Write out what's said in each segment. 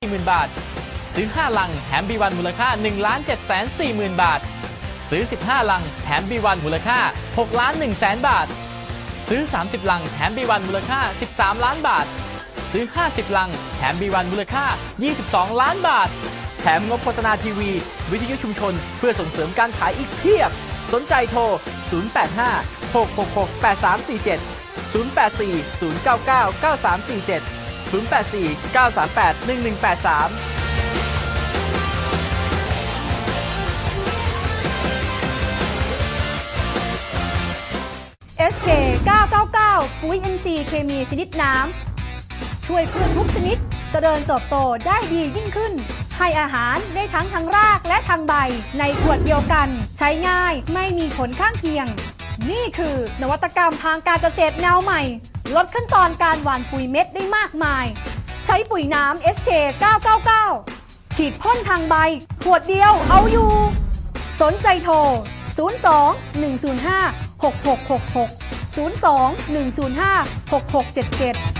40,000 บาท ซื้อ 5 ลังแถม B1 มูลค่า 1 7 4 0 0 0 บาท ซื้อ 15 ลังแถม B1 มูลค่า6ล้าน1แสนบาท ซื้อ 30 ลังแถม B1 มูลค่า 13 ล้านบาท ซื้อ 50 ลังแถม B1 มูลค่า 22 ล้านบาท แถมงบโฆษณาทีวี วิทยุชุมชน เพื่อส่งเสริมการขายอีกเพียบ สนใจโทร 085 666 8347 084 099 9347 084 938 1183 SK 999 ปุ๋ย NC เคมีชนิดน้ำ ช่วยพืชทุกชนิดเจริญเติบโตได้ดียิ่งขึ้น ให้อาหารได้ทั้งทางรากและทางใบ ในขวดเดียวกัน ใช้ง่ายไม่มีผลข้างเคียง นี่คือนวัตกรรมทางการเกษตรแนวใหม่ ลดขั้นตอนการหว่านปุ๋ยเม็ดได้มากมาย ใช้ปุ๋ยน้ำ SK 999 ฉีดพ่นทางใบ ขวดเดียวเอาอยู่ สนใจโทร 02 105 6666 02 105 6677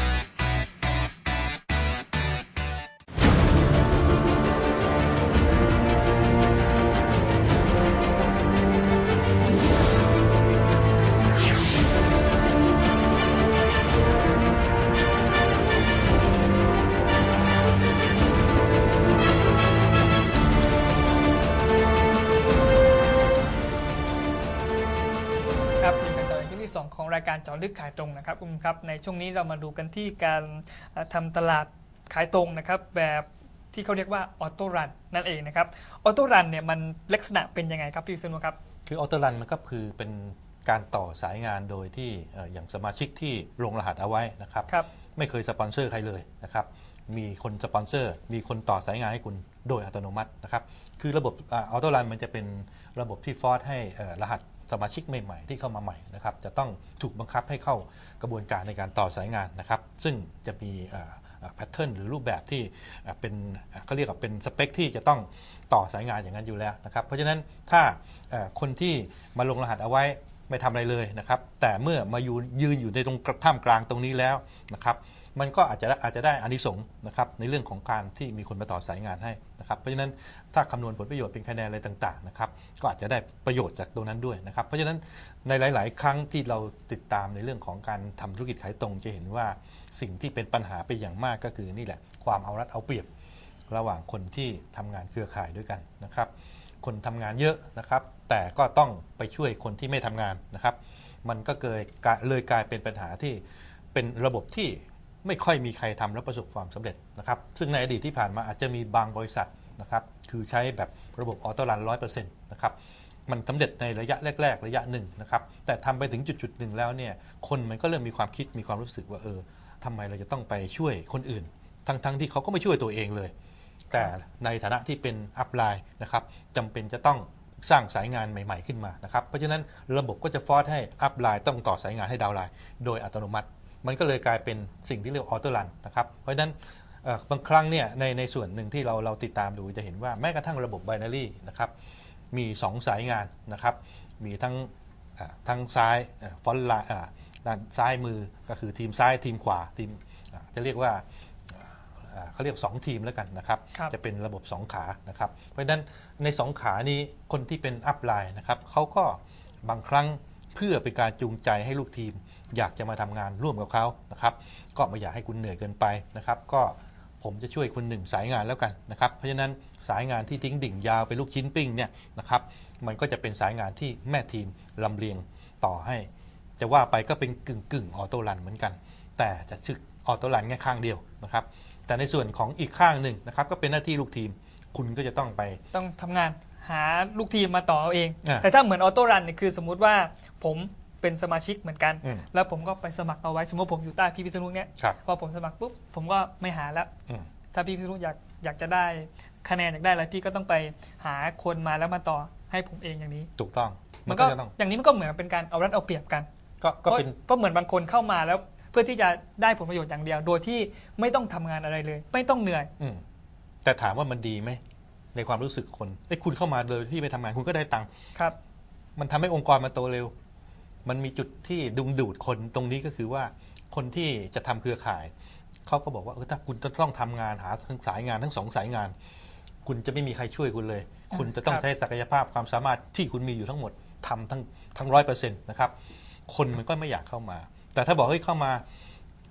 2 ของรายการเจาะลึกขายตรงนะครับคุณผู้ชมครับในช่วงนี้เรามาดูกันที่การเอ่อทำตลาดขายตรงนะครับแบบที่เขาเรียกว่าออโต้รันนั่นเองนะครับออโต้รันเนี่ยมันลักษณะเป็นยังไงครับพี่วิศนุครับคือออโต้รันมันก็คือเป็นการต่อสายงานโดยที่เอ่ออย่างสมาชิกที่ลงรหัสเอาไว้นะครับครับไม่เคยสปอนเซอร์ใครเลยนะครับมีคนสปอนเซอร์ มีคนต่อสายงานให้คุณโดยอัตโนมัตินะครับ คือระบบออโต้รันมันจะเป็นระบบที่ฟอร์สให้เอ่อรหัส สมาชิกใหม่ๆ ที่เข้ามาใหม่นะครับจะต้องถูกบังคับให้เข้ากระบวนการในการต่อสายงานนะครับ ซึ่งจะมีแพทเทิร์นหรือรูปแบบที่เป็นเขาเรียกว่าเป็นสเปคที่จะต้องต่อสายงานอย่างนั้นอยู่แล้วนะครับ เพราะฉะนั้นถ้าคนที่มาลงรหัสเอาไว้ไม่ทำอะไรเลยนะครับ แต่เมื่อมายืนยืนอยู่ในตรงท่ามกลางตรงนี้แล้วนะครับ มันก็อาจจะอาจจะได้อานิสงส์นะครับในเรื่องของการที่มีคนมาต่อสายงานให้นะครับเพราะฉะนั้นถ้าคำนวณผลประโยชน์เป็นคะแนนอะไรต่างๆนะครับก็อาจจะได้ประโยชน์จากตรงนั้นด้วยนะครับเพราะฉะนั้นในหลาย ๆ ครั้งที่เราติดตามในเรื่องของการทำธุรกิจขายตรงจะเห็นว่าสิ่งที่เป็นปัญหาไปอย่างมากก็คือนี่แหละความเอารัดเอาเปรียบระหว่างคนที่ทำงานเครือข่ายด้วยกันนะครับคนทำงานเยอะนะครับ แต่ก็ต้องไปช่วยคนที่ไม่ทำงานนะครับ มันก็เกิดเลยกลายเป็นปัญหาที่เป็นระบบที่ ไม่ค่อยมีใครทำแล้วประสบความสำเร็จนะครับซึ่งในอดีตที่ผ่านมาอาจจะมีบางบริษัทนะครับคือใช้แบบระบบออโต้รันร้อยเปอร์เซ็นต์นะครับมันสำเร็จในระยะแรก ๆ ระยะหนึ่งนะครับแต่ทำไปถึงจุดๆหนึ่งแล้วเนี่ยคนมันก็เริ่มมีความคิดมีความรู้สึกว่าเออทำไมเราจะต้องไปช่วยคนอื่น ทั้งๆที่เขาก็ไม่ช่วยตัวเองเลย แต่ในฐานะที่เป็นอัพไลน์นะครับจำเป็นจะต้อง สร้างสายงานใหม่ๆขึ้นมานะครับ เพราะฉะนั้นระบบก็จะฟอร์สให้อัพไลน์ต้องต่อสายงานให้ดาวไลน์โดยอัตโนมัติ มันก็เลยกลายเป็นสิ่งที่เรียกออโต้รันนะครับ เพราะฉะนั้นบางครั้งเนี่ยในในส่วนหนึ่งที่เราเราติดตามดูจะเห็นว่าแม้กระทั่งระบบไบนารีนะครับมี 2 สายงานนะครับ มีทั้งทั้งซ้ายฟอนต์ไลน์ด้านซ้ายมือก็คือทีมซ้ายทีมขวาทีมจะเรียกว่า เขาเรียก 2 ทีมแล้วกันนะครับ ครับจะเป็นระบบ 2 ขานะครับ เพราะฉะนั้นใน 2 ขานี้คนที่เป็นอัพไลน์นะครับเขาก็บางครั้งเพื่อเป็นการจูงใจให้ลูกทีม อยากจะมาทำงานร่วมกับเขานะครับ ก็ไม่อยากให้คุณเหนื่อยเกินไปนะครับ ก็ผมจะช่วยคุณหนึ่งสายงานแล้วกันนะครับ เพราะฉะนั้นสายงานที่ทิ้งดิ่งยาวเป็นลูกชิ้นปิ้งเนี่ยนะครับ มันก็จะเป็นสายงานที่แม่ทีมลำเลียงต่อให้ จะว่าไปก็เป็นกึ่งกึ่งออโต้รันเหมือนกัน แต่จะชึกออโต้รันแค่ข้างเดียวนะครับ แต่ในส่วนของอีกข้างหนึ่งนะครับก็เป็นหน้าที่ลูกทีมคุณก็จะต้องไป ต้องทำงานหาลูกทีมมาต่อเอาเอง อ่าแต่ถ้าเหมือนออโต้รันเนี่ยคือสมมุติว่าผมเป็นสมาชิกเหมือนกัน อืมแล้วผมก็ไปสมัครเอาไว้ สมมติผมอยู่ใต้พี่วิษณุเนี่ยครับ พอผมสมัครปุ๊บผมก็ไม่หาแล้ว อืม ถ้าพี่วิษณุอยากอยากจะได้คะแนนอยากได้อะไรพี่ก็ต้องไปหาคนมาแล้วมาต่อให้ผมเองอย่างนี้ ถูกต้อง มัมันนก็ก็จะต้องอย่างนี้มันก็เหมือนเป็นการเอารัดเอาเปรียบกันก็ก็เป็น เพราะเพราะเหมือนบางคนเข้ามาแล้วเพื่อที่จะได้ผลประโยชน์อย่างเดียว โดยที่ไม่ต้องทำงานอะไรเลย ไม่ต้องเหนื่อย อืมแต่ถามว่ามันดีไหมในความรู้สึกคนไอ้ยคุณเข้ามาโดยที่ไม่ทำงานคุณก็ได้ตังค์ครับ มันทำให้องค์กรมันโตเร็ว มันมีจุดที่ดึงดูดคนตรงนี้ก็คือว่าคนที่จะทำเครือข่าย เขาก็บอกว่าเออถ้าคุณจะต้องทำงานหาทั้งสายงานทั้งสองสายงาน คุณจะไม่มีใครช่วยคุณเลย คุณจะต้องครับใช้ศักยภาพความสามารถที่คุณมีอยู่ทั้งหมดทำทั้งทั้งร้อยเปอร์เซ็นต์นะครับ คนมันก็ไม่อยากเข้ามา แต่ถ้าบอกเฮ้ยเข้ามา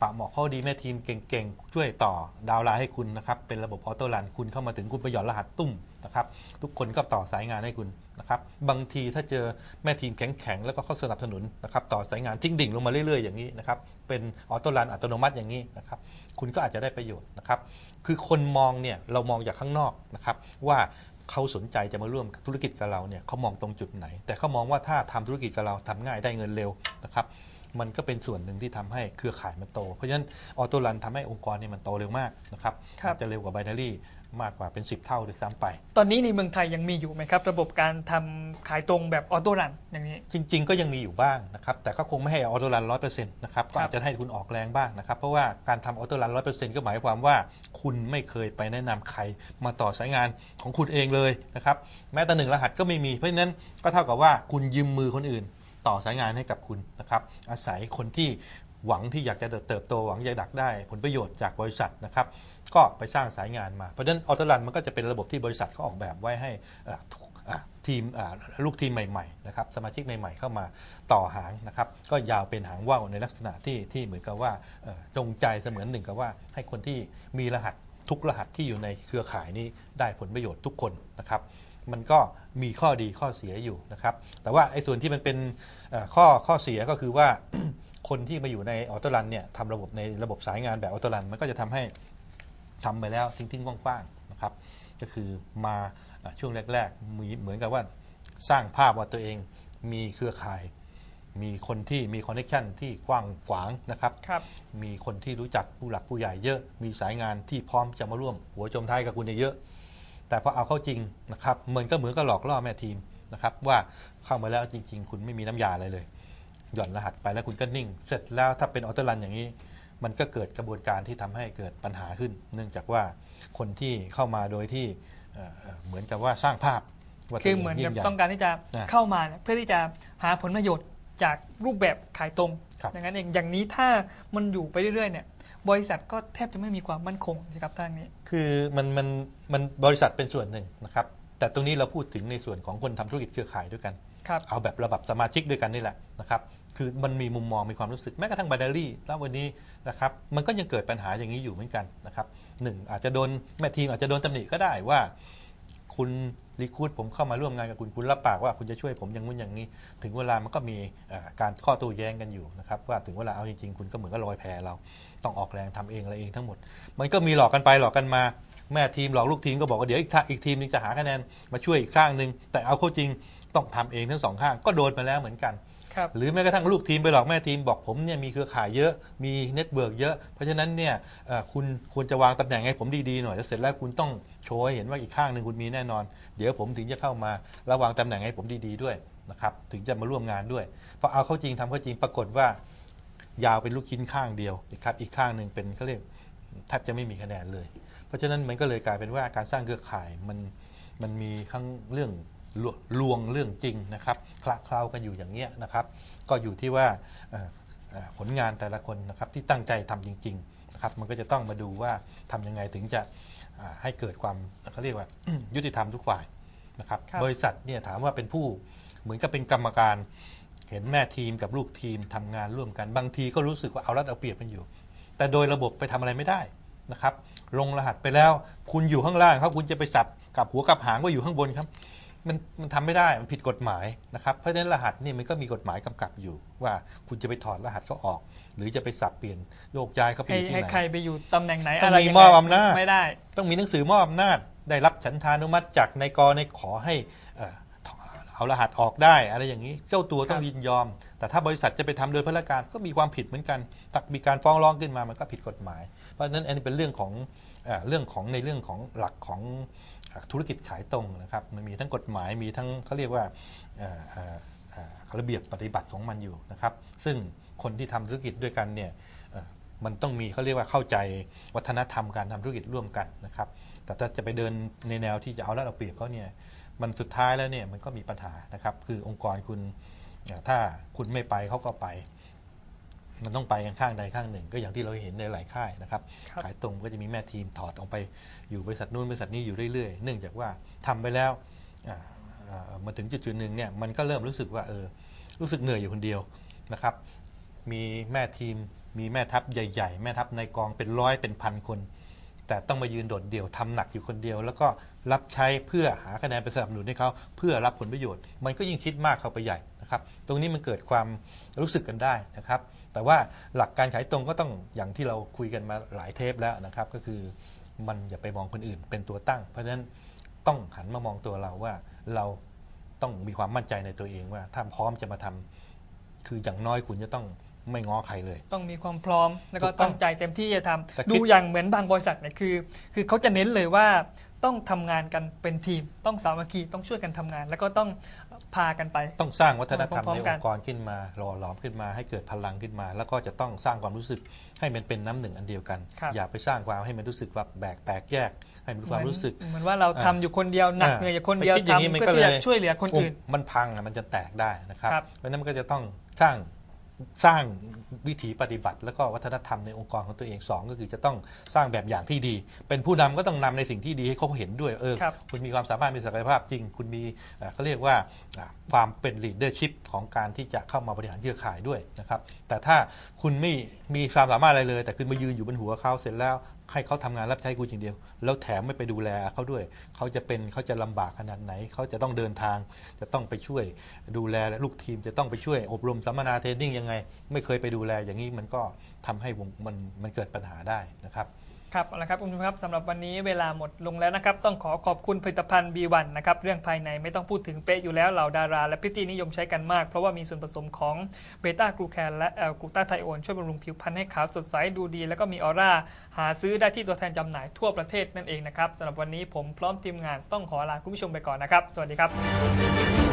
ปะเหมาะข้อดีแม่ทีมเก่งๆ ช่วยต่อดาวไลน์ให้คุณนะครับ เป็นระบบออโต้รันคุณเข้ามาถึงคุณไปหย่อนรหัสตุ้มนะครับ ทุกคนก็ต่อสายงานให้คุณนะครับ บางทีถ้าเจอแม่ทีมแข็งๆ แล้วก็เข้าสนับสนุนนะครับ ต่อสายงานทิ้งดิ่งลงมาเรื่อยๆ อย่างนี้นะครับ เป็นออโต้รันอัตโนมัติอย่างนี้นะครับ คุณก็อาจจะได้ประโยชน์นะครับ คือคนมองเนี่ยเรามองจากข้างนอกนะครับว่าเขาสนใจจะมาร่วมธุรกิจกับเราเนี่ยเขามองตรงจุดไหน แต่เขามองว่าถ้าทำธุรกิจกับเราทำง่ายได้เงินเร็วนะครับ มันก็เป็นส่วนหนึ่งที่ทำให้เครือข่ายมันโต เพราะฉะนั้นออโต้รันทำให้องค์กรเนี่ยมันโตเร็วมากนะครับครับอาจจะเร็วกว่าไบนารีมากกว่าเป็น 10 เท่าด้วยซ้ำไป ตอนนี้ในเมืองไทยยังมีอยู่ไหมครับ ระบบการทำขายตรงแบบออโต้รันอย่างนี้ จริง ๆ ก็ยังมีอยู่บ้างนะครับ แต่ก็คงไม่ให้ออโต้รันร้อยเปอร์เซ็นต์นะครับก็อาจจะให้คุณออกแรงบ้างนะครับ เพราะว่าการทำออโต้รันร้อยเปอร์เซ็นต์ก็หมายความว่า คุณไม่เคยไปแนะนำใครมาต่อสายงานของคุณเองเลยนะครับ แม้แต่หนึ่งรหัสก็ไม่มี เพราะฉะนั้นก็เท่ากับว่าคุณยืมมือคนอื่น ต่อสายงานให้กับคุณนะครับ อาศัยคนที่หวังที่อยากจะเติบโตหวังอยากดักได้ ผลประโยชน์จากบริษัทนะครับก็ไปสร้างสายงานมาเพราะฉะนั้นออโตรันมันก็จะเป็นระบบที่บริษัทเขาออกแบบไว้ให้ทีมลูกทีมใหม่ๆนะครับสมาชิกใหม่ๆเข้ามาต่อหางนะครับก็ยาวเป็นหางว่าวในลักษณะที่ที่เหมือนกับว่าจงใจเสมือนหนึ่งกับว่า ให้คนที่มีรหัสทุกรหัสที่อยู่ในเครือข่ายนี้ได้ผลประโยชน์ทุกคนนะครับ มันก็มีข้อดีข้อเสียอยู่นะครับ แต่ว่าไอ้ส่วนที่มันเป็นเอ่อข้อข้อเสียก็คือว่าคนที่มาอยู่ในออโต้รันเนี่ยทำระบบในระบบสายงานแบบออโต้รันมันก็จะทำให้ทำไปแล้วทิ้งๆกว้างๆนะครับ ก็คือมาอะช่วงแรกๆมีเหมือนกับว่าสร้างภาพว่าตัวเองมีเครือข่าย มีคนที่มีคอนเน t ชันที่กว้างขวางนะครับครับมีคนที่รู้จักผู้หลักผู้ใหญ่เยอะ มีสายงานที่พร้อมจะมาร่วม หัวจมท้ายกับคุณเนี่ยเยอะ แต่พอเอาเข้าจริงนะครับมันก็เหมือนกับหลอกล่อแม่ทีมนะครับว่าเข้ามาแล้วจริง ๆ คุณไม่มีน้ำยาอะไรเลย หย่อนรหัสไปแล้วคุณก็นิ่ง เสร็จแล้วถ้าเป็นออโต้รันอย่างนี้ มันก็เกิดกระบวนการที่ทำให้เกิดปัญหาขึ้น เนื่องจากว่าคนที่เข้ามาโดยที่เอ่อเอ่อเหมือนกับว่าสร้างภาพว่าคือตัวงเหมือนกับยิ่งใหญ่ต้องการที่จะอ่าเข้ามาเนี่ยเพื่อที่จะหาผลประโยชน์จากรูปแบบขายตรงครับอย่างนั้นเองอย่างนี้ถ้ามันอยู่ไปเรื่อยๆเนี่ย บริษัทก็แทบจะไม่มีความมั่นคงนะครับทางนี้ คือมันมันมันบริษัทเป็นส่วนหนึ่งนะครับ แต่ตรงนี้เราพูดถึงในส่วนของคนทำธุรกิจเครือข่ายด้วยกันครับเอาแบบระดับสมาชิกด้วยกันนี่แหละนะครับ คือมันมีมุมมองมีความรู้สึกแม้กระทั่งบานารี่แล้ววันนี้นะครับ มันก็ยังเกิดปัญหาอย่างนี้อยู่เหมือนกันนะครับหนึ่งอาจจะโดนแม่ทีมอาจจะโดนตำหนิก็ได้ว่า คุณ รีคูดผมเข้ามาร่วมงานกับคุณคุณรับปากว่าคุณจะช่วยผมอย่างนู้นอย่างนี้ ถึงเวลามันก็มีการข้อโต้แย้งกันอยู่นะครับว่าถึงเวลาเอาจริงๆ คุณก็เหมือนกับลอยแพเรา ต้องออกแรงทำเองอะไรเองทั้งหมด มันก็มีหลอกกันไปหลอกกันมา แม่ทีมหลอกลูกทีมก็บอกว่าเดี๋ยวอีกท่าอีกทีมนึงจะหาคะแนนมาช่วยอีกข้างหนึ่งแต่เอาเข้าจริงต้องทำเองทั้งสองข้างก็โดนมาแล้วเหมือนกัน หรือแม้กระทั่งลูกทีมไปหลอกแม่ทีมบอกผมเนี่ยมีเครือข่ายเยอะมีเน็ตเวิร์กเยอะ เพราะฉะนั้นเนี่ยคุณควรจะวางตำแหน่งให้ผมดีๆหน่อยแล้วเสร็จแล้วคุณต้องโชว์ให้เห็นว่าอีกข้างหนึ่งคุณมีแน่นอน เดี๋ยวผมถึงจะเข้ามาระวางตำแหน่งให้ผมดีๆด้วยนะครับถึงจะมาร่วมงานด้วยพอเอาเข้าจริงทำเข้าจริงปรากฏว่า ยาวเป็นลูกชิ้นข้างเดียวนะครับอีกข้างหนึ่งเป็นเขาเรียกแทบจะไม่มีคะแนนเลย เพราะฉะนั้นมันก็เลยกลายเป็นว่าการสร้างเครือข่ายมันมันมีทั้งเรื่อง ลวลวงเรื่องจริงนะครับคละเคล้ากันอยู่อย่างเงี้ยนะครับ ก็อยู่ที่ว่าเอ่อเอ่อผลงานแต่ละคนนะครับที่ตั้งใจทำจริงๆนะครับมันก็จะต้องมาดูว่าทำยังไงถึงจะอ่าให้เกิดความเขาเรียกว่า ยุติธรรมทุกฝ่ายนะครับครับ บริษัทเนี่ยถามว่าเป็นผู้เหมือนกับเป็นกรรมการ เห็นแม่ทีมกับลูกทีมทำงานร่วมกันบางทีก็รู้สึกว่าเอารัดเอาเปรียบกันอยู่ แต่โดยระบบไปทำอะไรไม่ได้นะครับ ลงรหัสไปแล้วคุณอยู่ข้างล่างครับคุณจะไปสับกับหัวกับหางว่าอยู่ข้างบนครับ มันมันทำไม่ได้มันผิดกฎหมายนะครับเพราะฉะนั้นรหัสนี่มันก็มีกฎหมายกำกับอยู่ ว่าคุณจะไปถอดรหัสเขาออก หรือจะไปสับเปลี่ยนโยกย้ายเขาไปอให้ยู่ที่ให้ไหน ใครไปอยู่ตำแหน่งไหนต้องอะไรมียังมไงอบอำนาจ ไม่ได้ ต้องมีหนังสือมอบอำนาจได้รับฉันทานุมัติจากนายกในขอให้เอ่อเอารหัสออกได้ อะไรอย่างนี้เจ้าตัวต้องครับ ยินยอม แต่ถ้าบริษัทจะไปทำโดยพลการก็มีความผิดเหมือนกันถ้ามีการฟ้องร้องขึ้นมามันก็ผิดกฎหมาย เพราะฉะนั้นอันนี้เป็นเรื่องของ เรื่องของในเรื่องของหลักของธุรกิจขายตรงนะครับมันมีทั้งกฎหมายมีทั้งเขาเรียกว่าระเบียบปฏิบัติของมันอยู่นะครับ ซึ่งคนที่ทำธุรกิจด้วยกันเนี่ยมันต้องมีเขาเรียกว่าเข้าใจวัฒนธรรมการทำธุรกิจร่วมกันนะครับ แต่ถ้าจะไปเดินในแนวที่จะเอาแล้วเอาเปรียบเขาเนี่ยมันสุดท้ายแล้วเนี่ยมันก็มีปัญหานะครับ คือองค์กรคุณถ้าคุณไม่ไปเขาก็ไป มันต้องไปกันข้างใดข้างหนึ่ง ก็อย่างที่เราเห็นในหลายค่ายนะครับครับขายตรงก็จะมีแม่ทีมถอดออกไปอยู่บริษัทนู้นบริษัทนี้อยู่เรื่อยๆ เนื่องจากว่าทำไปแล้วอ่าอ่ามาถึงจุดจุดๆหนึ่งเนี่ยมันก็เริ่มรู้สึกว่าเออรู้สึกเหนื่อยอยู่คนเดียวนะครับ มีแม่ทีมมีแม่ทัพใหญ่ ๆ แม่ทัพในกองเป็นร้อยเป็นพันคน แต่ต้องมายืนโดดเดี่ยวทำหนักอยู่คนเดียว แล้วก็รับใช้เพื่อหาคะแนนไปสนับสนุนให้เขาเพื่อรับผลประโยชน์ มันก็ยิ่งคิดมากเข้าไปใหญ่ นะครับตรงนี้มันเกิดความรู้สึกกันได้นะครับ แต่ว่าหลักการขายตรงก็ต้องอย่างที่เราคุยกันมาหลายเทปแล้วนะครับก็คือมันอย่าไปมองคนอื่นเป็นตัวตั้ง เพราะฉะนั้นต้องหันมามองตัวเราว่าเราต้องมีความมั่นใจในตัวเองว่าถ้าพร้อมจะมาทำคืออย่างน้อยคุณจะต้องไม่ง้อใครเลย ต้องมีความพร้อมแล้วก็ถูกต้องตั้งใจเต็มที่จะทำแต่คิดดูอย่างเหมือนบางบริษัทเนี่ยคือ คือเขาจะเน้นเลยว่า ต้องทำงานกันเป็นทีม ต้องสามัคคีต้องช่วยกันทำงาน แล้วก็ต้องพากันไป ต้องสร้างวัฒนธรรมพร้อมในๆอกันงค์กรขึ้นมาหล่อหลอมขึ้นมาให้เกิดพลังขึ้นมา แล้วก็จะต้องสร้างความรู้สึกให้มันเป็นน้ำหนึ่งอันเดียวกัน ครับ อย่าไปสร้างความให้มันรู้สึกว่าแบกแตกแยก ให้มันมีความรู้สึก เหมือนว่าเราทำอยู่คนเดียวหนักเหนื่อยอยู่คนเดียวไปคิดอย่างนี้ทำมันเพื่อก็ที่เลจะย ช่วยเหลือคนอื่นโมันพังอะมันจะแตกได้นะครับ ครับเพราะฉะนั้นมันก็จะต้องสร้าง สร้างวิถีปฏิบัติ แล้วก็วัฒนธรรมในองค์กรของตัวเองสองก็คือจะต้องสร้างแบบอย่างที่ดี เป็นผู้นำก็ต้องนำในสิ่งที่ดีให้เขาเห็นด้วยเออครับคุณมีความสามารถมีศักยภาพจริง คุณมีเอ่อเขาเรียกว่าอ่าความเป็น leadership ของการที่จะเข้ามาบริหารเครือข่ายด้วยนะครับแต่ถ้าคุณไม่มีความสามารถอะไรเลย แต่คุณมายืนอยู่บนหัวเขาเสร็จแล้ว ให้เขาทำงานรับใช้กูอย่างเดียว แล้วแถมไม่ไปดูแลเขาด้วย เขาจะเป็นเขาจะลำบากขนาดไหน เขาจะต้องเดินทาง จะต้องไปช่วยดูแลลูกทีมจะต้องไปช่วยอบรมสัมมนาเทรนนิ่งยังไง ไม่เคยไปดูแลอย่างนี้มันก็ทำให้วงมันมันเกิดปัญหาได้นะครับ ครับเอาละครับคุณผู้ชมครับสำหรับวันนี้เวลาหมดลงแล้วนะครับ ต้องขอขอบคุณผลิตภัณฑ์ B1 นะครับ เรื่องภายในไม่ต้องพูดถึงเป๊ะอยู่แล้วเหล่าดารา และพิตตี้นิยมใช้กันมาก เพราะว่ามีส่วนผสมของเบต้ากลูแคนและแอลกลูตาไทโอน ช่วยบำรุงผิวพรรณให้ขาวสดใสดูดี แล้วก็มีออร่า หาซื้อได้ที่ตัวแทนจำหน่ายทั่วประเทศนั่นเองนะครับสำหรับวันนี้ผมพร้อมทีมงานต้องขอลาคุณผู้ชมไปก่อนนะครับ สวัสดีครับ